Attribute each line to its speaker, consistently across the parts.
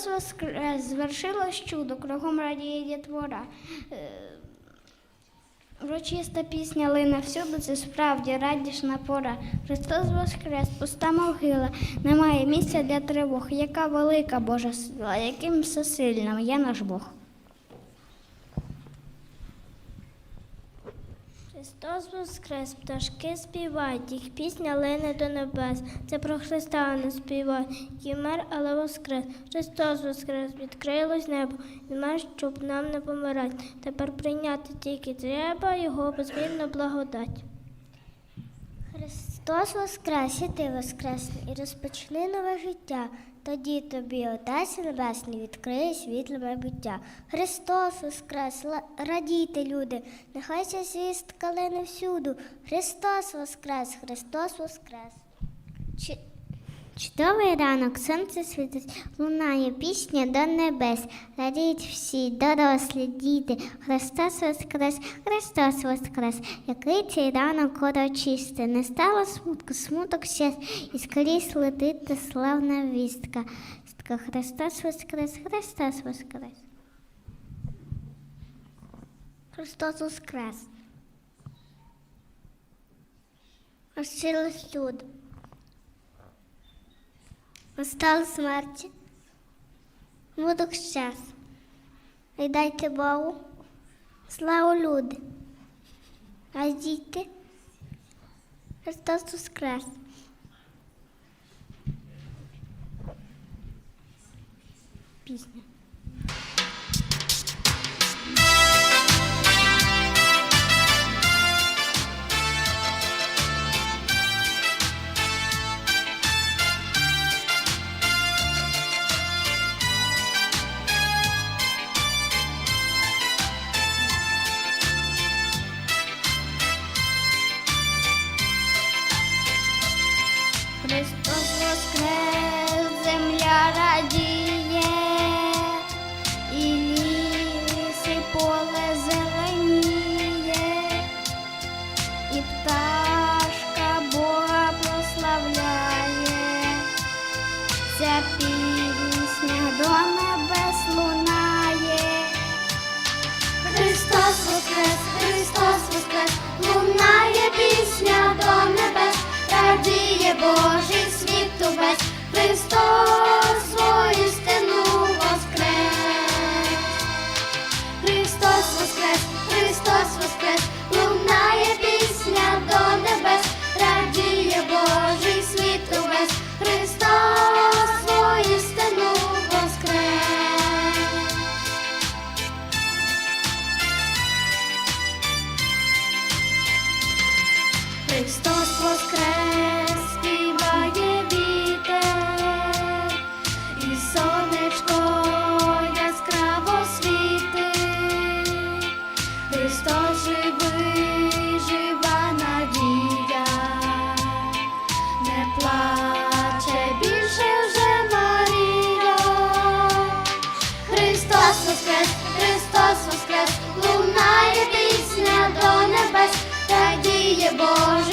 Speaker 1: Христос воскрес, звершилось чудо, кругом радіє дітвора. Врочиста Урочиста пісня лине всюди, це справді радісна пора. Христос воскрес, пуста могила, немає місця для тривог. Яка велика Божа сила, яким всесильним є наш Бог.
Speaker 2: Христос воскрес, пташки співають, їх пісня лине до небес. Це про Христа співають, який мер, але воскрес. Христос воскрес, відкрилось небо, Він мер, щоб нам не помирати. Тепер прийняти тільки треба його безмірну благодать.
Speaker 3: Христос воскрес, і ти воскресний, і розпочни нове життя. Тоді тобі Отець Небесний відкриє світле майбуття. Христос воскрес, радійте, люди, нехай ця звістка лине всюду. Христос воскрес, Христос воскрес. Чи- Чудовий ранок, сонце світить, лунає пісня до небес. Радіють всі, дорослі, діти. Христос воскрес, Христос воскрес. Який цей ранок урочистий, не стало смутку, смуток щастя, і скорісь летить та славна вістка. Христос воскрес, Христос воскрес. Христос воскрес. Розчилось чудо. Настала смерть, Мудок щас. І дайте Богу. Славу люди. А діти. Христос воскрес. Пісня.
Speaker 1: Христос воскрес, Христос воскрес, лунає пісня до небес, радіє Божий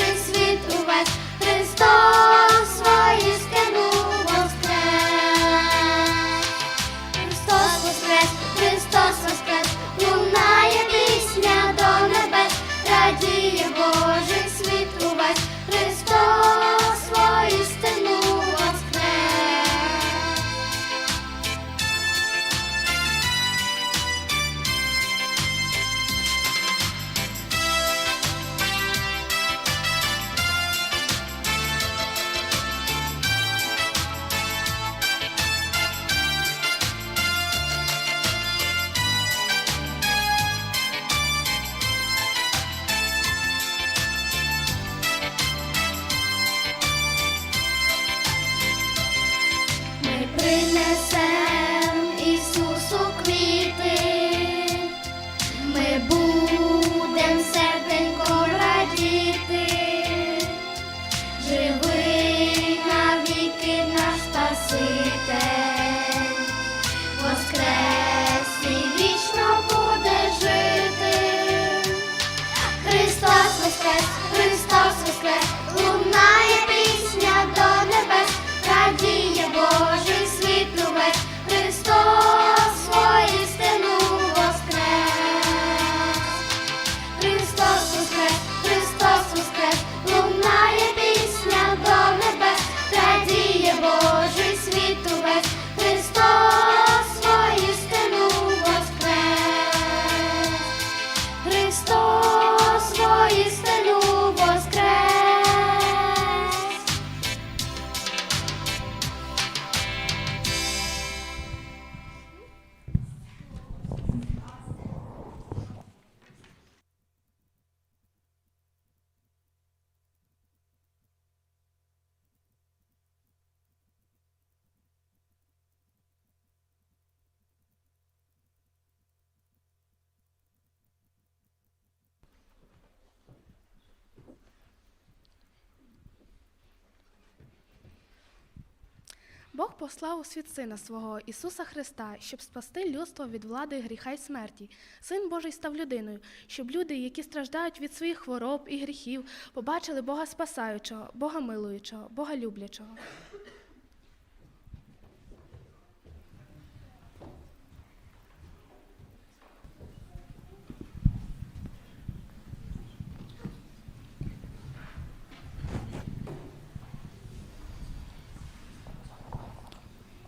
Speaker 4: Бог послав у світ Сина свого Ісуса Христа, щоб спасти людство від влади гріха й смерті. Син Божий став людиною, щоб люди, які страждають від своїх хвороб і гріхів, побачили Бога спасаючого, Бога милуючого, Бога люблячого.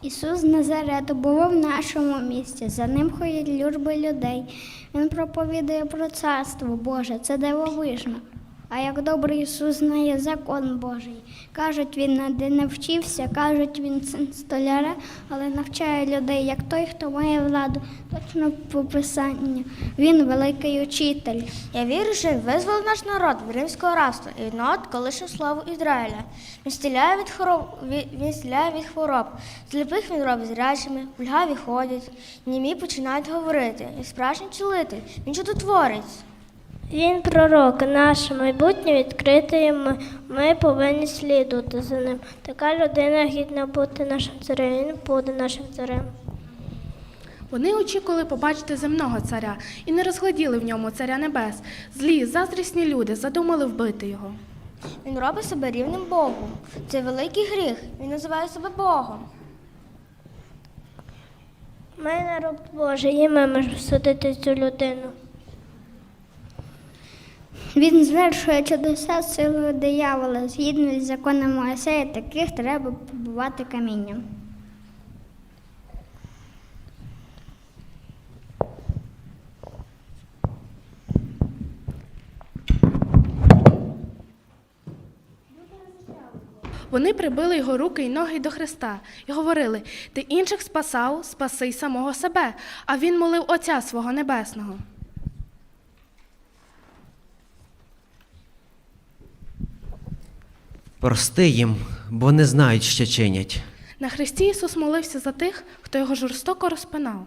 Speaker 1: Ісус з Назарету був в нашому місті. За ним ходять люрби людей. Він проповідує про царство Боже, це дивовижно. А як добрий Ісус знає закон Божий. Кажуть, він ніде не вчився, кажуть, він син столяра, але навчає людей, як той, хто має владу, точно по писанню. Він великий учитель.
Speaker 5: Я вірю, що визволив наш народ від римського рабства і відновить колишню славу Ізраїля. Він стіляє від хвороб, від- він стіляє від хвороб. Сліпих він робить зрячими, пульгаві ходять, німі починають говорити. Він справжній цілитель, він чудотворець.
Speaker 2: Він пророк, наше майбутнє відкрите йому. Ми повинні слідувати за ним. Така людина гідна бути нашим царем. Він буде нашим царем.
Speaker 4: Вони очікували побачити земного царя і не розгляділи в ньому царя небес. Злі, заздрісні люди задумали вбити його.
Speaker 5: Він робить себе рівним Богу. Це великий гріх. Він називає себе Богом.
Speaker 2: Ми народ Божий, і ми можемо судити цю людину.
Speaker 1: Він звершує чудеса силою диявола. Згідно з законом Моїсея, таких треба побувати камінням.
Speaker 4: Вони прибили його руки й ноги до Христа і говорили: Ти інших спасав, спаси самого себе. А він молив Отця свого Небесного.
Speaker 6: Прости їм, бо не знають, що чинять.
Speaker 4: На Христі Ісус молився за тих, хто його жорстоко розпинав.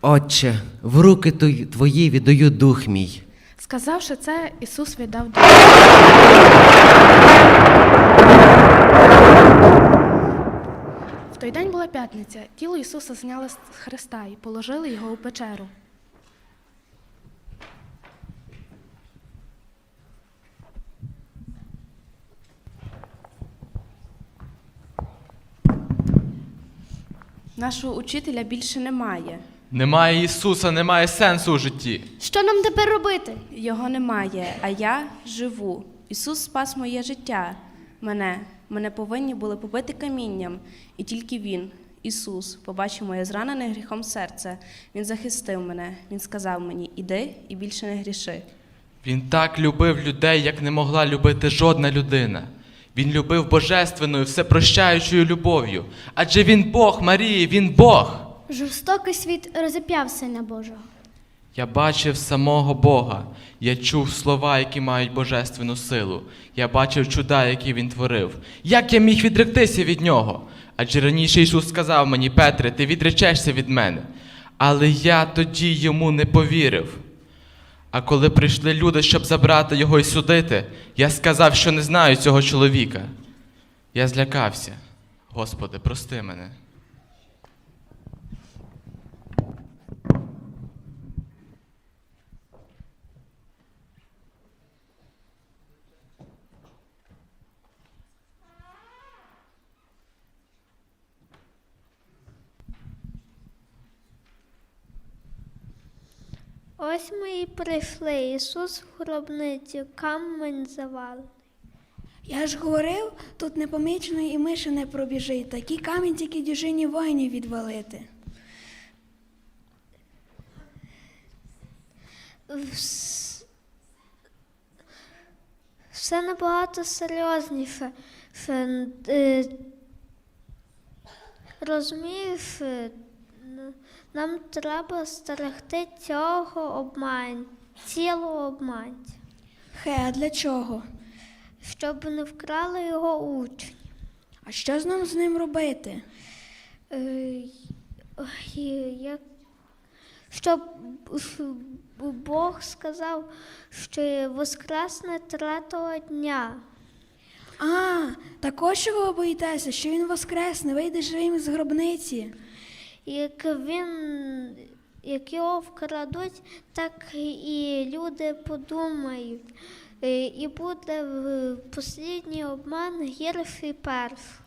Speaker 6: Отче, в руки твої віддаю дух мій.
Speaker 4: Сказавши це, Ісус віддав дух. В той день була п'ятниця. Тіло Ісуса зняли з хреста і положили його у печеру.
Speaker 7: Нашого учителя більше немає.
Speaker 8: Немає Ісуса, немає сенсу у житті.
Speaker 5: Що нам тепер робити?
Speaker 7: Його немає, а я живу. Ісус спас моє життя. Мене, мене повинні були побити камінням, і тільки Він, Ісус, побачив моє зранене гріхом серце. Він захистив мене. Він сказав мені: Іди і більше не гріши.
Speaker 8: Він так любив людей, як не могла любити жодна людина. Він любив божественною, всепрощаючою любов'ю. Адже він Бог, Марії, він Бог.
Speaker 5: Жорстокий світ розіп'яв сина Божого.
Speaker 8: Я бачив самого Бога. Я чув слова, які мають божественну силу. Я бачив чуда, які він творив. Як я міг відректися від нього? Адже раніше Ісус сказав мені, Петре, ти відречешся від мене. Але я тоді йому не повірив. А коли прийшли люди, щоб забрати його і судити, я сказав, що не знаю цього чоловіка. Я злякався. Господи, прости мене.
Speaker 9: Ось ми і прийшли. Ісус в гробницю, камень завалений.
Speaker 10: Я ж говорив, тут непомічено і миші не пробіжить. Такий камінь тільки дюжині воїнів відвалити.
Speaker 9: Вс- Все набагато серйозніше. Е, Розумієш, е, нам треба стерегти цього обман, цілого обманця,
Speaker 10: Хе, а для чого?
Speaker 9: щоб не вкрали його учні.
Speaker 10: А що з нам з ним робити?
Speaker 9: Е, ой, як... Щоб Бог сказав, що воскресне третього дня.
Speaker 10: А, так ось чого ви боїтеся, що він воскресне, вийде живим з гробниці.
Speaker 9: Як він, як його вкрадуть, так і люди подумають. Е, І буде послідній обман гірший перший.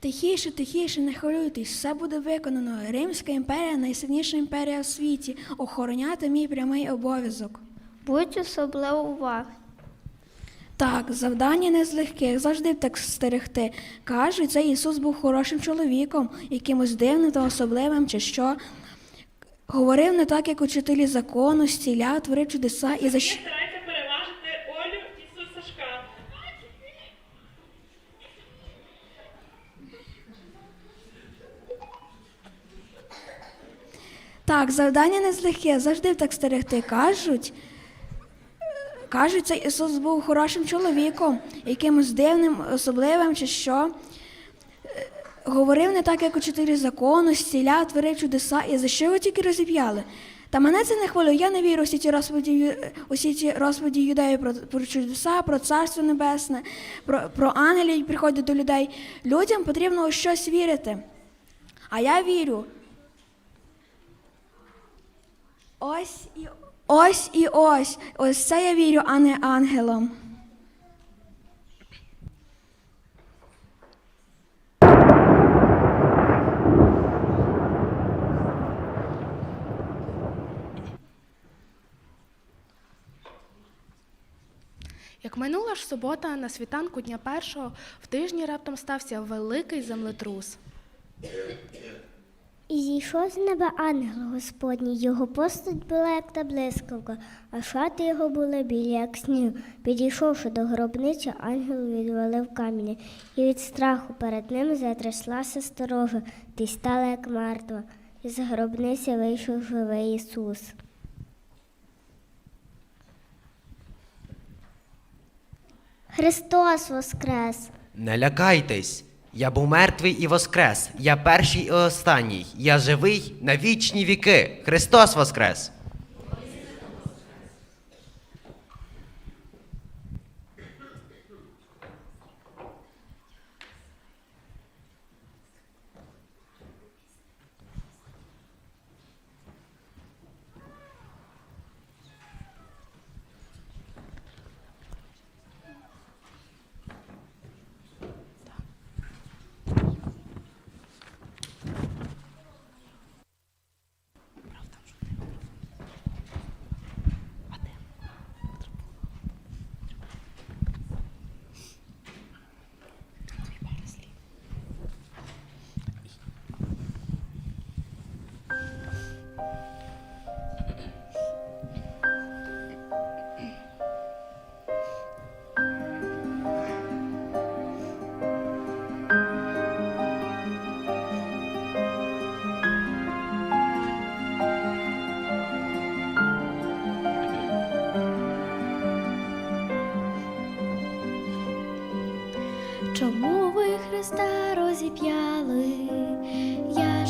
Speaker 10: Тихіше, тихіше, не хвилюйтесь, все буде виконано. Римська імперія найсильніша імперія в світі. Охороняти мій прямий обов'язок.
Speaker 9: Будь особливо уважні.
Speaker 10: Так, завдання не з легких, завжди так стерегти. Кажуть, цей Ісус був хорошим чоловіком, якимось дивним та особливим, чи що. Говорив не так, як учителі закону, стіляв, творив чудеса і за що.
Speaker 11: переважити Олю і Сашка.
Speaker 10: Так, завдання не з легких, завжди так стерегти. Кажуть, кажуть, цей Ісус був хорошим чоловіком, якимось дивним, особливим, чи що. Е, Говорив не так, як учителі закону, стіляв, творив чудеса, і за що його тільки розіп'яли? Та мене це не хвилює, я не вірю у всі ці розповіді, усі ці розповіді юдеїв про, про чудеса, про царство небесне, про, про ангелів, які приходять до людей. Людям потрібно у щось вірити. А я вірю. Ось і ось і ось. Ось це я вірю, а не ангелам.
Speaker 4: Як минула ж субота, на світанку дня першого в тижні раптом стався великий землетрус.
Speaker 3: І зійшов з неба ангел Господній, його постать була, як та блискавка, а шати його були білі, як сніг. Підійшовши до гробниці, ангел відвалив каміння, і від страху перед ним затряслася сторожа, й стала як мертва. І з гробниці вийшов живий Ісус. Христос воскрес!
Speaker 6: Не лякайтесь, я був мертвий і воскрес. Я перший і останній. Я живий на вічні віки. Христос Воскрес!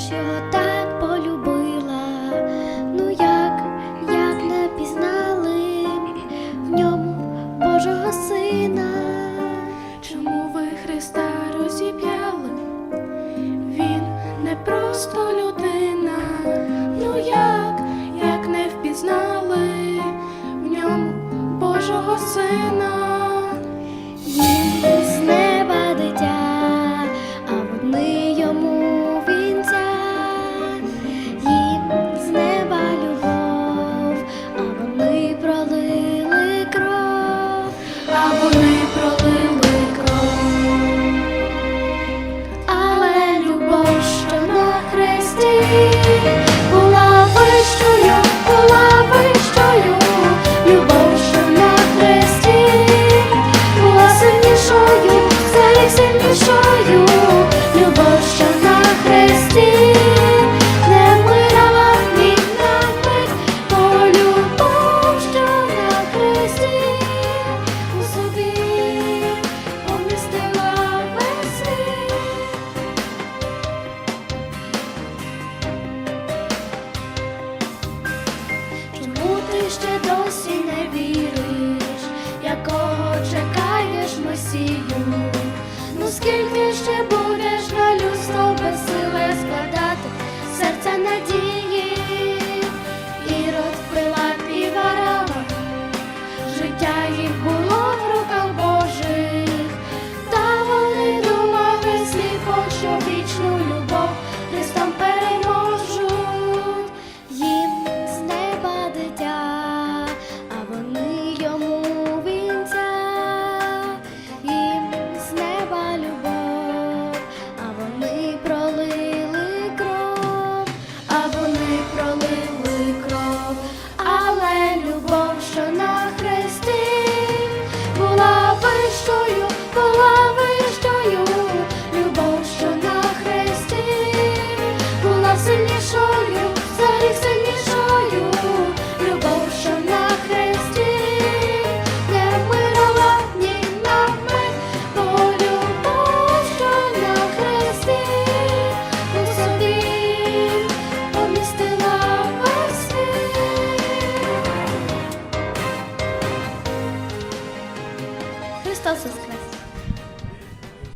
Speaker 5: 就当